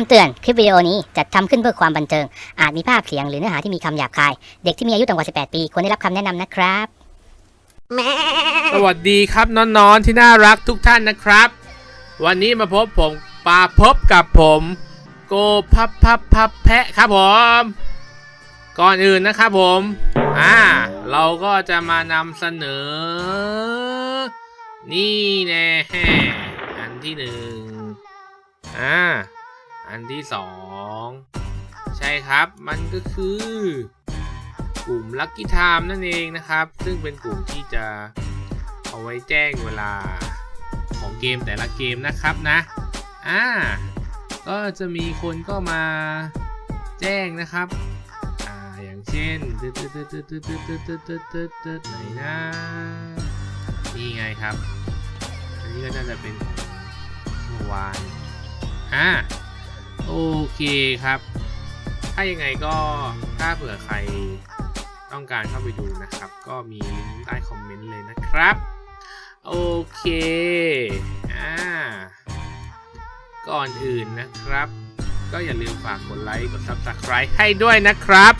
ำเตือน คลิปวิดีโอนี้จัดทำขึ้นเพื่อความบันเทิง อาจมีภาพเสียงหรือเนื้อหาที่มีคำหยาบคาย เด็กที่มีอายุต่ำกว่า 18 ปี ควรได้รับคำแนะนำนะครับ สวัสดีครับน้องๆที่น่ารักทุกท่านนะครับ วันนี้มาพบผมปาพบกับผม โกพับพับพับแพะครับผม ก่อนอื่นนะครับผม อ่า เราก็จะมานำเสนอ นี่แน่อันที่หนึ่งอ่า อันที่สองใช่ครับมันก็คือกลุ่ม Lucky Time นั่นเองนะครับ ซึ่งเป็นกลุ่มที่จะเอาไว้แจ้งเวลาของเกมแต่ละเกมนะครับนะ อ่า ก็จะมีคนก็มาแจ้งนะครับ อ่า อย่างเช่นตึ๊ดตึ๊ดตึ๊ดตึ๊ดตึ๊ดตึ๊ดตึ๊ดตึ๊ดตึ๊ดตึ๊ดไหนนะนี่ไงครับ อันนี้ก็น่าจะเป็นของเมื่อวาน อ่า โอเคครับ ถ้ายังไงก็ถ้าเผื่อใครต้องการเข้าไปดูนะครับ ก็มีลิงก์ใต้คอมเมนต์เลยนะครับ โอเค อ่า ก่อนอื่นนะครับ ก็อย่าลืมฝากกดไลค์กด Subscribe ให้ด้วยนะครับ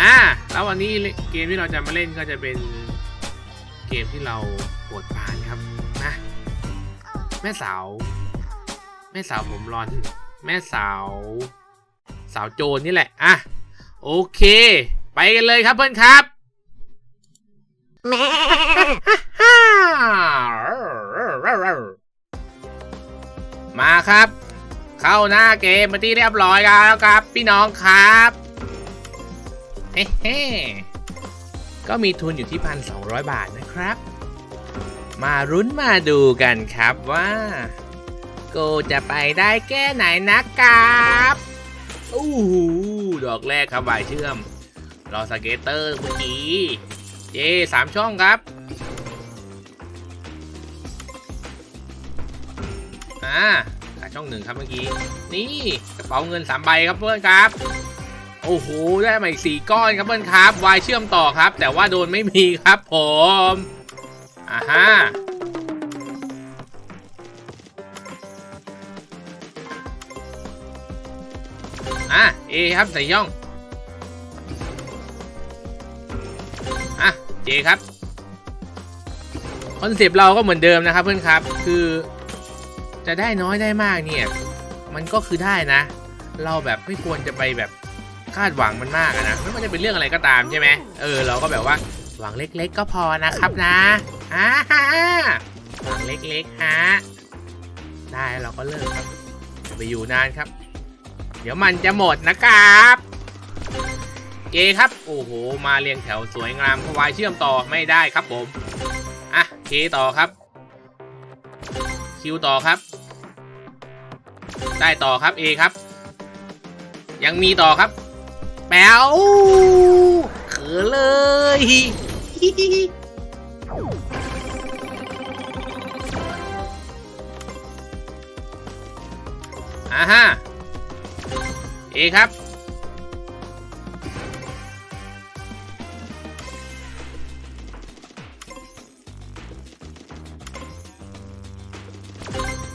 อ่า แล้ววันนี้เกมที่เราจะมาเล่นก็จะเป็นเกมที่เราปวดปานครับนะแม่สาว แม่สาวผมร้อน แม่สาว สาวโจรนี่แหละ อะ โอเค ไปกันเลยครับเพื่อนครับมาครับ เข้าหน้าเกมมาที่เรียบร้อยแล้วครับ พี่น้องครับเฮ้เฮก็มีทุนอยู่ที่พันสองบาทนะครับ มารุ้นมาดูกันครับว่า กูจะไปได้แค่ไหนนะครับอู้หูดอกแรกครับบายเชื่อม รอสเกตเตอร์เมื่อกี้เจสามช่องครับอ่าขาช่องหนึ่งครับเมื่อกี้ นี่กระเป๋าเงินสามใบครับเพื่อนครับ โอ้โห ได้มาอีกสี่ก้อนครับเพื่อนครับ วายเชื่อมต่อครับ แต่ว่าโดนไม่มีครับผมอ่าฮะ อะเอครับใส่ย่อง อะเจครับ คอนเซปต์เราก็เหมือนเดิมนะครับเพื่อนครับ คือจะได้น้อยได้มากเนี่ย มันก็คือได้นะ เราแบบไม่ควรจะไปแบบคาดหวังมันมากนะไม่ว่าจะเป็นเรื่องอะไรก็ตามใช่ไหมเออเราก็แบบว่าหวังเล็ก ๆ ก็พอนะครับนะอ่าฮะหวังเล็กๆฮะได้เราก็เลิกครับไปอยู่นานครับ ดี๋ยวมันจะหมดนะครับเกครับ โอ้โห มาเรียงแถวสวยงามพวายเชื่อมต่อไม่ได้ครับผม อะเคต่อครับ คิวต่อครับ ได้ต่อครับ A ครับ ยังมีต่อครับ แป๋วเขือเลยอ่าฮะ เอครับ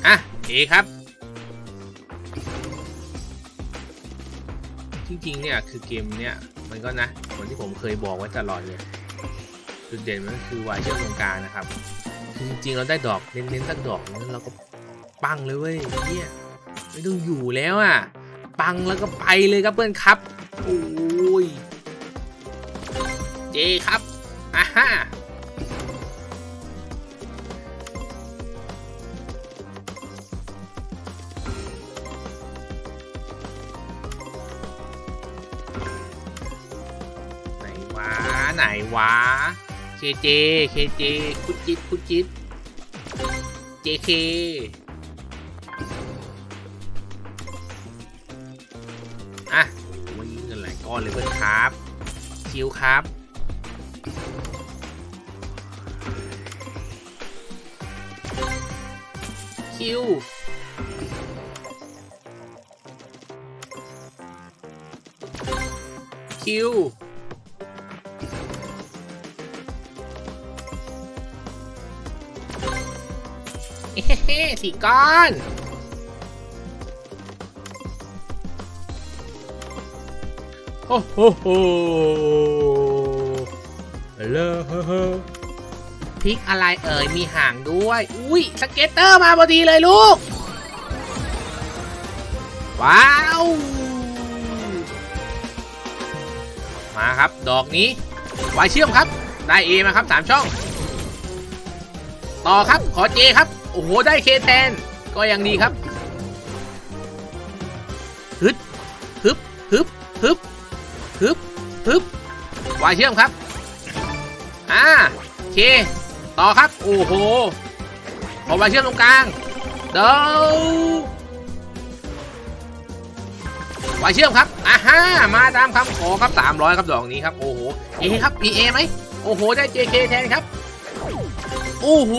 อะเอครับ จริงๆ เนี่ย คือเกมเนี่ยมันก็นะเหมือนที่ผมเคยบอกไว้ตลอดเลยจุดเด่นมันก็คือวายเชื่อมตรงกลางนะครับ คือจริงๆ เราได้ดอกเน้นๆสักดอกนึงเราก็ปังเลยเว้ยเนี่ยไม่ต้องอยู่แล้วอะ ปังแล้วก็ไปเลยครับเพื่อนครับ โอ้ย เจครับอ่าฮะไหนวะไหนวะ เคเจ เคเจ คุจิบคุจิบเจเค อนเลยเพื่อนครับคิวครับ คิวคิวเฮ้สี่ก้อน อ้โหโหเลอพริกอะไรเอ่ย มีห่างด้วย อุ้ยสเก็ตเตอร์มาพอดีเลยลูก ว้าว มาครับ ดอกนี้วายเชื่อมครับ ได้เอมาครับสามช่อง ต่อครับ ขอเจครับ โอ้โห ได้เคแทน ก็ยังดีครับ ฮึดฮึบฮึบฮึบ ฮึบฮึบวายเชื่อมครับ อ่าเค ต่อครับ โอ้โหขอวายเชื่อมตรงกลาง เดาวายเชื่อมครับ อ่าฮ่า มาตามคำขอครับ 300 ครับดอกนี้ครับ โอ้โห เอครับมีเอไหม โอ้โห ได้ JK แทนครับ โอ้โห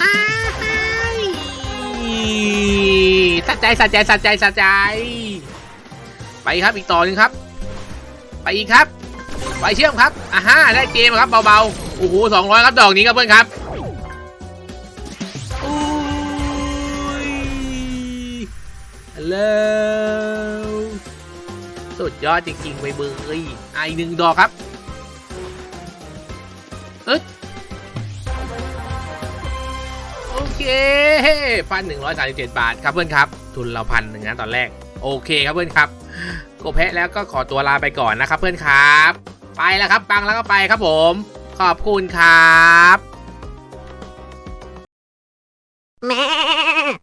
อ้ายสะใจสะใจสะใจสะใจ ไปครับอีกต่อหนึ่งครับ ไปอีกครับ ไปเชื่อมครับอ่าฮ่าได้เจมครับเบาๆโอ้โหสองร้อยครับดอกนี้ครับเพื่อนครับอุ้ยฮัลโหลสุดยอดจริงๆไปเบยอะอีกหนึ่งดอกครับโอเคพันหนึ่งร้อยสามสิบเจ็ดบาทครับเพื่อนครับ ทุนเราพันหนึ่งนะตอนแรก โอเคครับเพื่อนครับกบแพะแล้วก็ขอตัวลาไปก่อนนะครับเพื่อนครับ ไปแล้วครับปังแล้วก็ไปครับผม ขอบคุณครับ